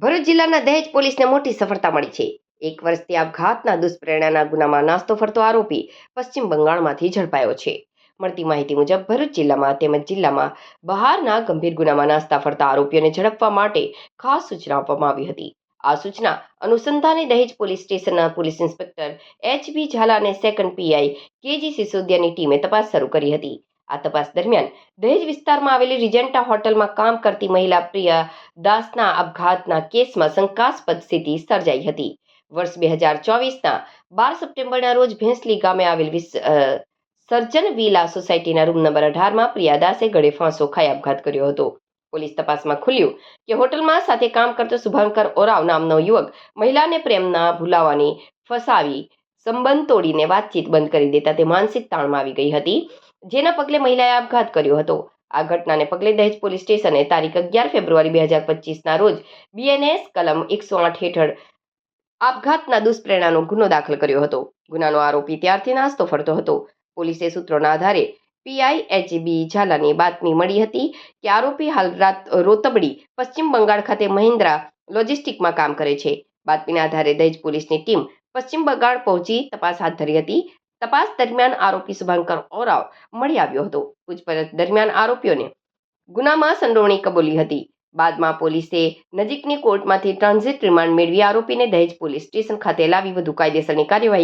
ભરૂચ જિલ્લાના દહેજ પોલીસને મોટી સફળતા મળી છે. એક વર્ષથી આપઘાતના દુષ્પ્રેરણાના ગુનામાં નાસ્તો ફરતો આરોપી પશ્ચિમ બંગાળમાંથી ઝડપાયો છે. મળતી માહિતી મુજબ ભરૂચ જિલ્લામાં તેમજ જિલ્લામાં બહારના ગંભીર ગુનામાં નાસ્તા ફરતા આરોપીઓને ઝડપવા માટે ખાસ સૂચના આપવામાં આવી હતી. આ સૂચના અનુસંધાને દહેજ પોલીસ સ્ટેશનના police inspector H B Jhala અને સેકન્ડ પીઆઈ કેજી સિસોદિયાની ટીમે તપાસ શરૂ કરી હતી. આ તપાસ દરમિયાન દહેજ વિસ્તારમાં આવેલી રિજેન્ટા હોટલમાં કામ કરતી મહિલા પ્રિયા દાસના આપઘાતના કેસમાં શંકાસ્પદ સ્થિતિ સર્જાઈ હતી. વર્ષ બે હજાર ચોવીસના બાર સપ્ટેમ્બરના રોજ ભેંસલી ગામે આવેલ સર્જન વિલા સોસાયટીના રૂમ નંબર અઢારમાં પ્રિયા દાસે ગળે ફાંસો ખાઈ આપઘાત કર્યો હતો. પોલીસ તપાસમાં ખુલ્યું કે હોટલમાં સાથે કામ કરતો શુભાંકર ઓરાવ નામનો યુવક મહિલાને પ્રેમના ભૂલાવાની ફસાવી સંબંધ તોડીને વાતચીત બંધ કરી દેતા તે માનસિક તાણમાં આવી ગઈ હતી, જેના પગલે મહિલાએ આપઘાત કર્યો હતો. આ ઘટનાને પગલે દહેજ પોલીસ સ્ટેશને તારીખ અગિયાર ફેબ્રુઆરી બે હજાર પચીસના રોજ બીએનએસ કલમ એકસો આઠ હેઠળ આપઘાતના દુષ્પ્રેરણાનો ગુનો દાખલ કર્યો હતો. ગુનાનો આરોપી ત્યારથી નાસ્તો ફરતો હતો. પોલીસે સૂત્રોના આધારે પીઆઈ એચબી ઝાલાની બાતમી મળી હતી કે આરોપી હાલ રાત રોતબડી પશ્ચિમ બંગાળ ખાતે મહિન્દ્રા લોજિસ્ટિકમાં કામ કરે છે. બાતમીના આધારે દહેજ પોલીસની ટીમ પશ્ચિમ બંગાળ પહોંચી તપાસ હાથ ધરી હતી. તપાસ દરમિયાન આરોપી શુભાંકર ઓરાવ મળી આવ્યો હતો. પૂછપરછ દરમિયાન આરોપીઓને ગુનામાં સંડોવણી કબૂલી હતી. બાદમાં પોલીસે નજીકની કોર્ટમાંથી ટ્રાન્ઝિટ રિમાન્ડ મેળવી આરોપીને દહેજ પોલીસ સ્ટેશન ખાતે લાવી વધુ કાયદેસરની કાર્યવાહી